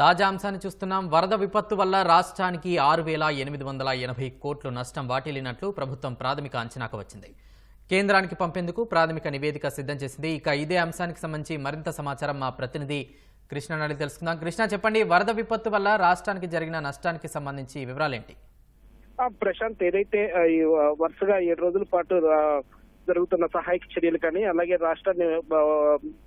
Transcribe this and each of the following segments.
తాజా అంశాన్ని చూస్తున్నాం. వరద విపత్తు వల్ల రాష్ట్రానికి ఆరు వేల ఎనిమిది వందల ఎనభై కోట్లు నష్టం వాటిల్లినట్లు ప్రభుత్వం ప్రాథమిక అంచనాకు వచ్చింది. కేంద్రానికి పంపేందుకు ప్రాథమిక నివేదిక సిద్ధం చేసింది. ఇక ఇదే అంశానికి సంబంధించి మరింత సమాచారం మా ప్రతినిధి కృష్ణ తెలుసుకుందాం. కృష్ణ చెప్పండి. వరద విపత్తు వల్ల రాష్ట్రానికి జరిగిన నష్టానికి సంబంధించి వివరాలేంటి? ప్రశాంత్ ఏదైతే వరుసగా ఏడు రోజుల పాటు జరుగుతున్న సహాయక చర్యలు కానీ అలాగే రాష్ట్రాన్ని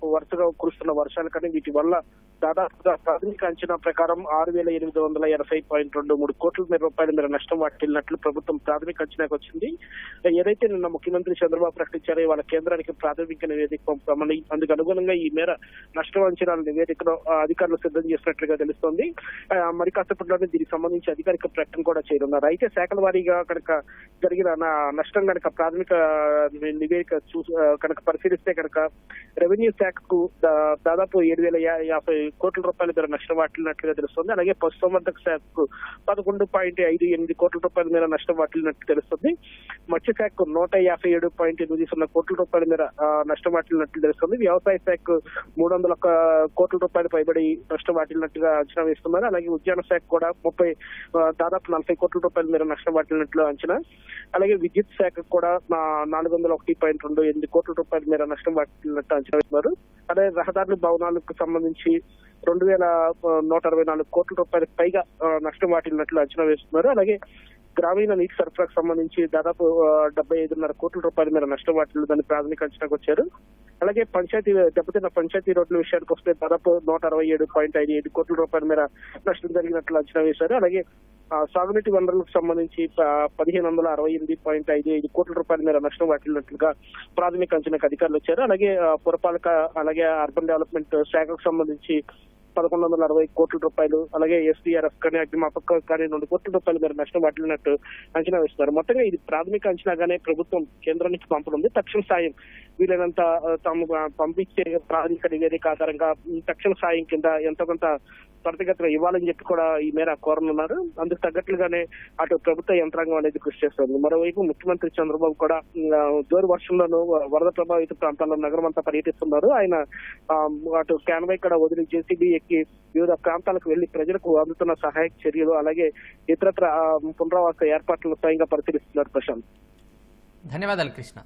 వరుసగా కురుస్తున్న వర్షాలు కానీ వీటి వల్ల దాదాపుగా ప్రాథమిక అంచనా ప్రకారం ఆరు వేల ఎనిమిది వందల ఎనభై పాయింట్ రెండు మూడు కోట్ల మేర రూపాయల మేర నష్టం వాటిల్లినట్లు ప్రభుత్వం ప్రాథమిక అంచనాకు వచ్చింది. ఏదైతే నిన్న ముఖ్యమంత్రి చంద్రబాబు ప్రకటించారో వాళ్ళ కేంద్రానికి ప్రాథమిక నివేదిక పంపుతామని అందుకు అనుగుణంగా ఈ మేర నష్టం అంచనాల నివేదికను అధికారులు సిద్ధం చేసినట్లుగా తెలుస్తోంది. మరి కాసేపట్లోనే దీనికి సంబంధించి అధికారిక ప్రకటన కూడా చేయనున్నారు. అయితే శాఖల వారీగా కనుక జరిగిన నా- నష్టం కనుక ప్రాథమిక నివేదిక చూ కనుక పరిశీలిస్తే కనుక రెవెన్యూ శాఖకు దాదాపు ఏడు వేల యా- యాభై కోట్ల రూపాయల మీద నష్టం వాటిల్లినట్లుగా తెలుస్తుంది. అలాగే పశుసంవర్ధక శాఖకు పదకొండు పాయింట్ ఐదు ఎనిమిది కోట్ల రూపాయల మేర నష్టం వాటిల్లినట్టు తెలుస్తుంది. మత్స్య శాఖకు నూట యాభై ఏడు పాయింట్ ఎనిమిది సున్నా కోట్ల రూపాయల మేర నష్టం వాటిల్లినట్లు తెలుస్తుంది. వ్యవసాయ శాఖకు మూడు వందల కోట్ల రూపాయలు పైబడి నష్టం వాటిల్లినట్టుగా అంచనా వేస్తున్నారు. అలాగే ఉద్యాన శాఖ కూడా ముప్పై దాదాపు నలభై కోట్ల రూపాయల మేర నష్టం వాటిల్లినట్లు అంచనా. అలాగే విద్యుత్ శాఖకు కూడా నాలుగు వందల ఒకటి పాయింట్ రెండు ఎనిమిది కోట్ల రూపాయల మేర నష్టం వాటిల్లినట్టు అంచనా వేస్తున్నారు అలాగే రహదారులు భవనాలకు సంబంధించి రెండు వేల నూట అరవై నాలుగు కోట్ల రూపాయలకు పైగా నష్టం వాటిల్లినట్లు అంచనా వేస్తున్నారు అలాగే గ్రామీణ నీటి సరఫరాకు సంబంధించి దాదాపు డెబ్బై ఐదున్నర కోట్ల రూపాయల మేర నష్టం వాటిల్లిందని ప్రాథమిక అంచనాకు వచ్చారు. అలాగే పంచాయతీ దెబ్బతిన్న పంచాయతీ రోడ్ల విషయానికి వస్తే దాదాపు నూట అరవై ఏడు పాయింట్ ఐదు ఐదు కోట్ల రూపాయల మేర నష్టం జరిగినట్లు అంచనా వేశారు. అలాగే సాగునీటి వనరులకు సంబంధించి పదిహేను వందల అరవై ఎనిమిది పాయింట్ ఐదు ఐదు కోట్ల రూపాయల మేర నష్టం వాటిల్లినట్లుగా ప్రాథమిక అంచనాకు అధికారులు వచ్చారు. అలాగే పురపాలక అలాగే అర్బన్ డెవలప్మెంట్ శాఖకు సంబంధించి పదకొండు వందల అరవై కోట్ల రూపాయలు అలాగే ఎస్డీఆర్ఎఫ్ కానీ అగ్నిమాపక కానీ రెండు కోట్ల రూపాయల మేర నష్టం వాటిల్లినట్టు అంచనా వేస్తున్నారు. మొత్తంగా ఇది ప్రాథమిక అంచనాగానే ప్రభుత్వం కేంద్రానికి పంపనుంది. తక్షణ సాయం వీలైనంత తాము పంపించే ప్రాథమిక నివేదిక ఆధారంగా తక్షణ సాయం కింద ఎంతో కొంత త్వరితగతిన ఇవ్వాలని చెప్పి కూడా ఈ మేర కోరనున్నారు. అందుకు తగ్గట్లుగానే అటు ప్రభుత్వ యంత్రాంగం అనేది కృషి చేస్తుంది. మరోవైపు ముఖ్యమంత్రి చంద్రబాబు కూడా జోరు వర్షంలోనూ వరద ప్రభావిత ప్రాంతాల్లో నగరం అంతా పర్యటిస్తున్నారు. ఆయన అటు క్యాన్వై కూడా వదిలి జేసీబీ ఎక్కి వివిధ ప్రాంతాలకు వెళ్ళి ప్రజలకు అందుతున్న సహాయక చర్యలు అలాగే ఇతరత్ర పునరావాస ఏర్పాట్లను స్వయంగా పరిశీలిస్తున్నారు ప్రశాంత్. ధన్యవాదాలు కృష్ణ.